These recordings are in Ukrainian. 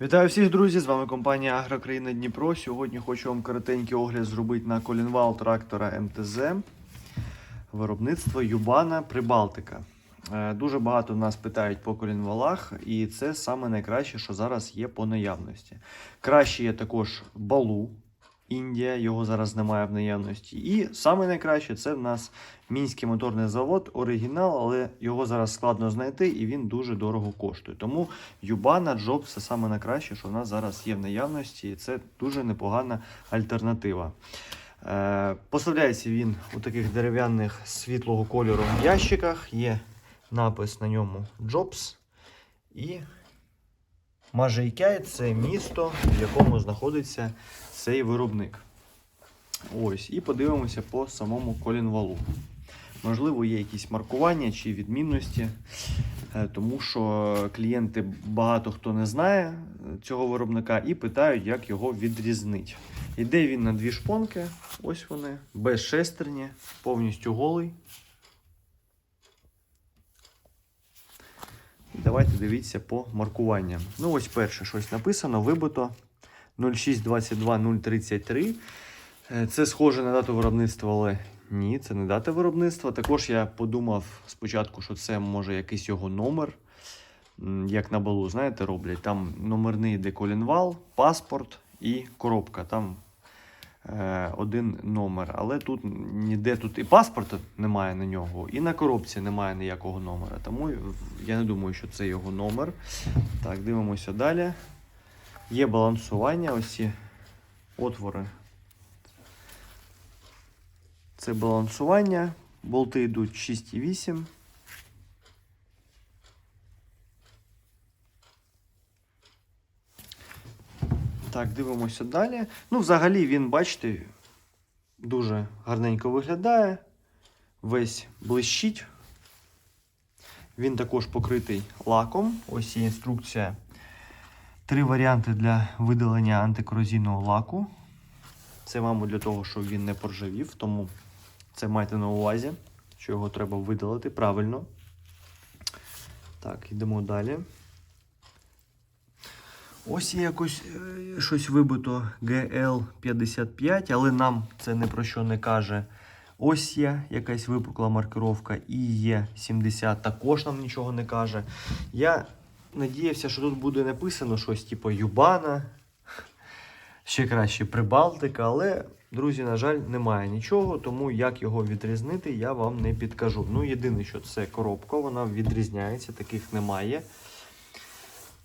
Вітаю всіх, друзі! З вами компанія Агрокраїна Дніпро. Сьогодні хочу вам коротенький огляд зробити на колінвал трактора МТЗ. Виробництво Юбана Прибалтика. Е, Дуже багато нас питають по колінвалах, і це саме найкраще, що зараз є по наявності. Краще є також балу. Індія, його зараз немає в наявності. І саме найкраще це в нас мінський моторний завод, оригінал, але його зараз складно знайти і він дуже дорого коштує. Тому Юбана Джоб це саме найкраще, що в нас зараз є в наявності, і це дуже непогана альтернатива. Е, поставляється він у таких дерев'яних світлого кольору ящиках. Є напис на ньому Jobs. І Мажейкяй це місто, в якому знаходиться цей виробник. Ось, і подивимося по самому колінвалу. Можливо, є якісь маркування чи відмінності, е, тому що клієнти багато хто не знає е, цього виробника і питають, як його відрізнити. Іде він на дві шпонки, ось вони, без шестерні, повністю голий. Давайте дивіться по маркуванням. Ну, ось перше щось написано, вибито 0622 033. Е, Це схоже на дату виробництва, але ні, це не дата виробництва. Також я подумав спочатку, що це може якийсь його номер. Як на балу, знаєте, роблять. Там номерний деколінвал, паспорт і коробка. Там один номер. Але тут ніде тут і паспорта немає на нього, і на коробці немає ніякого номера. Тому я не думаю, що це його номер. Так, дивимося далі. Є балансування, ось ці отвори. Це балансування. Болти йдуть 6,8. Так, дивимося далі. Ну, взагалі, він, бачите, дуже гарненько виглядає. Весь блищить. Він також покритий лаком. Ось є інструкція. Три варіанти для видалення антикорозійного лаку. Це, мабуть, для того, щоб він не поржавів, тому це майте на увазі, що його треба видалити правильно. Так, йдемо далі. Ось є якось е, щось вибито GL55, але нам це не про що не каже. Ось є якась випукла маркировка, і є 70 також нам нічого не каже. Я надіявся, що тут буде написано щось типу Юбана, ще краще Прибалтика, але, друзі, на жаль, немає нічого, тому як його відрізнити, я вам не підкажу. Ну, єдине, що це коробка, вона відрізняється, таких немає.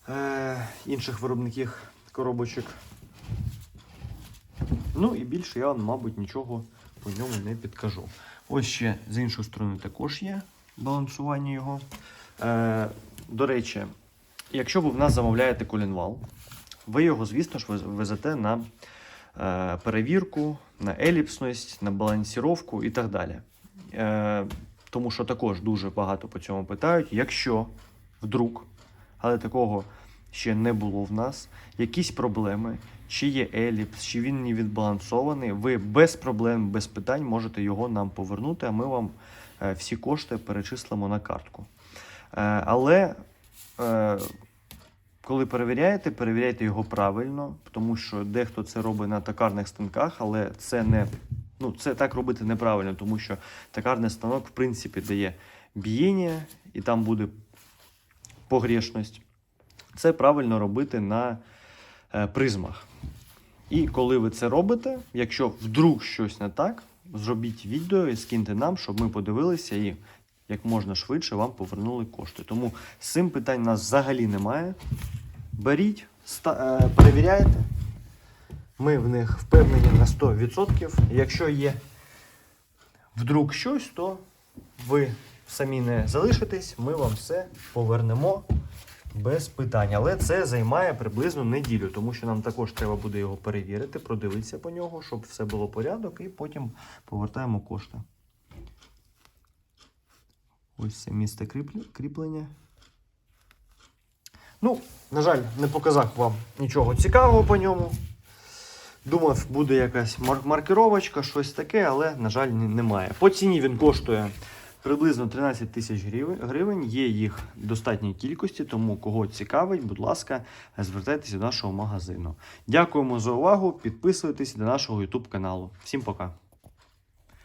Е, інших виробників коробочок. Ну і більше я вам, мабуть, нічого по ньому не підкажу. Ось ще з іншої сторони також є балансування його. Е, до речі, якщо ви в нас замовляєте колінвал, ви його, звісно ж, везете на е, перевірку, на еліпсність, на балансіровку і так далі. Тому що також дуже багато по цьому питають. Якщо вдруг, але такого ще не було в нас, якісь проблеми, чи є еліпс, чи він не відбалансований, ви без проблем, без питань можете його нам повернути, а ми вам е, всі кошти перечислимо на картку. Е, але е, коли перевіряєте, перевіряйте його правильно, тому що дехто це робить на токарних станках, але це не ну, це так робити неправильно, тому що токарний станок, в принципі, дає бієння, і там буде погрішність. Це правильно робити на е, призмах. І коли ви це робите, якщо вдруг щось не так, зробіть відео і скиньте нам, щоб ми подивилися і як можна швидше вам повернули кошти. Тому з цим питань у нас взагалі немає. Беріть, е, перевіряйте. Ми в них впевнені на 100%. Якщо є вдруг щось, то ви самі не залишитесь, ми вам все повернемо без питань. Але це займає приблизно неділю, тому що нам також треба буде його перевірити, продивитися по нього, щоб все було порядок, і потім повертаємо кошти. Ось це місце кріплення. Ну, на жаль, не показав вам нічого цікавого по ньому. Думав, буде якась мар- маркировочка, щось таке, але, на жаль, немає. По ціні він коштує Приблизно 13 тисяч гривень-. Є їх достатній кількості, тому кого цікавить, будь ласка, звертайтеся до нашого магазину. Дякуємо за увагу. Підписуйтесь до нашого YouTube каналу. Всім пока!